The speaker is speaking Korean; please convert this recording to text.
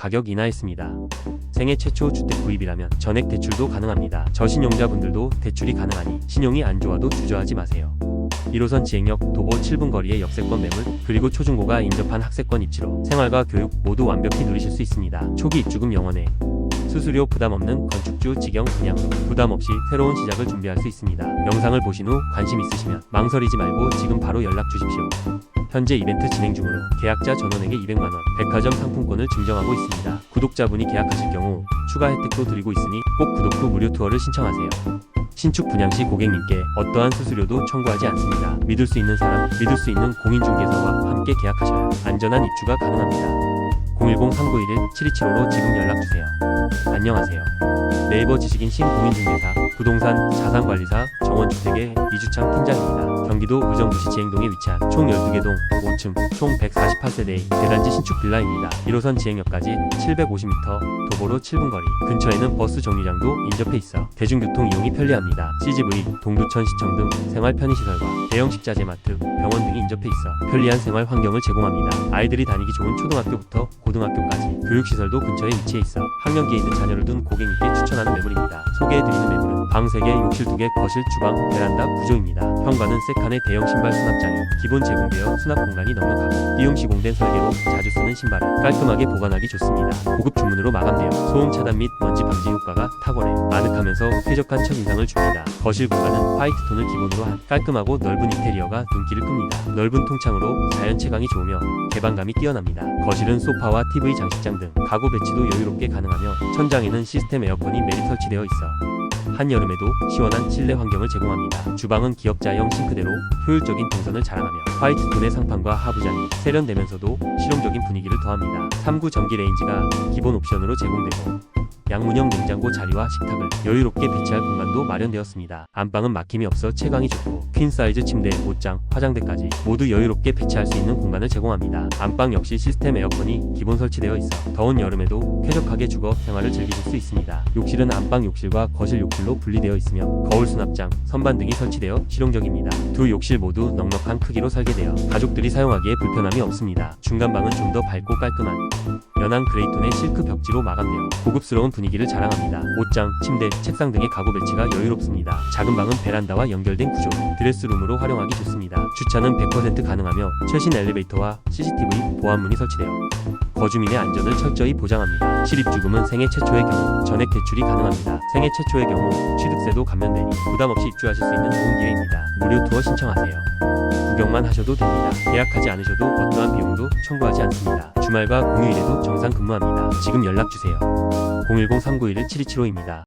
가격 인하했습니다. 생애 최초 주택 구입이라면 전액 대출도 가능합니다. 저신용자분들도 대출이 가능하니 신용이 안 좋아도 주저하지 마세요. 1호선 지행역 도보 7분 거리의 역세권 매물 그리고 초중고가 인접한 학세권 입지로 생활과 교육 모두 완벽히 누리실 수 있습니다. 초기 입주금 영원에 수수료 부담 없는 건축주 직영 분양으로 부담 없이 새로운 시작을 준비할 수 있습니다. 영상을 보신 후 관심 있으시면 망설이지 말고 지금 바로 연락 주십시오. 현재 이벤트 진행 중으로 계약자 전원에게 200만원 백화점 상품권을 증정하고 있습니다. 구독자분이 계약하실 경우 추가 혜택도 드리고 있으니 꼭 구독 후 무료 투어를 신청하세요. 신축 분양 시 고객님께 어떠한 수수료도 청구하지 않습니다. 믿을 수 있는 사람, 믿을 수 있는 공인중개사와 함께 계약하셔야 안전한 입주가 가능합니다. 010-391-7275로 지금 연락주세요. 안녕하세요. 네이버 지식인 신공인중개사, 부동산 자산관리사 정원주택의 이주창 팀장입니다. 경기도 의정부시 지행동에 위치한 총 12개 동 5층 총 148세대의 대단지 신축 빌라입니다. 1호선 지행역까지 750m, 도보로 7분 거리, 근처에는 버스 정류장도 인접해 있어 대중교통 이용이 편리합니다. CGV, 동두천 시청 등 생활 편의시설과 대형 식자재 마트, 병원 등이 인접해 있어 편리한 생활 환경을 제공합니다. 아이들이 다니기 좋은 초등학교부터 고등학교까지 교육시설도 근처에 위치해 있어 학년기에 있는 자녀를 둔 고객님께 추천하는 매물입니다. 소개해드리는 매물은 방 3개, 욕실 2개, 거실, 주방, 베란다 구조입니다. 현관은 세칸의 대형 신발 수납장이 기본 제공되어 수납 공간이 넉넉하고 띄움 시공된 설계로 자주 쓰는 신발을 깔끔하게 보관하기 좋습니다. 고급 주문으로 마감되어 소음 차단 및 먼지 방지 효과가 탁월해 아늑하면서 쾌적한 첫 인상을 줍니다. 거실 공간은 화이트 톤을 기본으로 한 깔끔하고 넓은 인테리어가 눈길을 끕니다. 넓은 통창으로 자연 채광이 좋으며 개방감이 뛰어납니다. 거실은 소파와 TV 장식장 등 가구 배치도 여유롭게 가능하며 천장에는 시스템 에어컨이 매립 설치되어 있어 한여름에도 시원한 실내 환경을 제공합니다. 주방은 기역자형 싱크대로 효율적인 동선을 자랑하며 화이트 톤의 상판과 하부장이 세련되면서도 실용적인 분위기를 더합니다. 3구 전기 레인지가 기본 옵션으로 제공되고 양문형 냉장고 자리와 식탁을 여유롭게 배치할 공간도 마련되었습니다. 안방은 막힘이 없어 채광이 좋고 퀸 사이즈 침대, 옷장, 화장대까지 모두 여유롭게 배치할 수 있는 공간을 제공합니다. 안방 역시 시스템 에어컨이 기본 설치되어 있어 더운 여름에도 쾌적하게 주거 생활을 즐기실 수 있습니다. 욕실은 안방 욕실과 거실 욕실로 분리되어 있으며 거울 수납장, 선반 등이 설치되어 실용적입니다. 두 욕실 모두 넉넉한 크기로 설계되어 가족들이 사용하기에 불편함이 없습니다. 중간 방은 좀 더 밝고 깔끔한 연한 그레이톤의 실크 벽지로 마감되어 고급스러운 분위기를 자랑합니다. 옷장, 침대, 책상 등의 가구 배치가 여유롭습니다. 작은 방은 베란다와 연결된 구조, 드레스룸으로 활용하기 좋습니다. 주차는 100% 가능하며 최신 엘리베이터와 CCTV 보안문이 설치되어 거주민의 안전을 철저히 보장합니다. 실입주금은 생애 최초의 경우 전액 대출이 가능합니다. 생애 최초의 경우 취득세도 감면되니 부담 없이 입주하실 수 있는 좋은 기회입니다. 무료 투어 신청하세요. 구경만 하셔도 됩니다. 예약하지 않으셔도 어떠한 비용도 청구하지 않습니다. 주말과 공휴일에도 정상 근무합니다. 지금 연락 주세요. 010-391-7275입니다.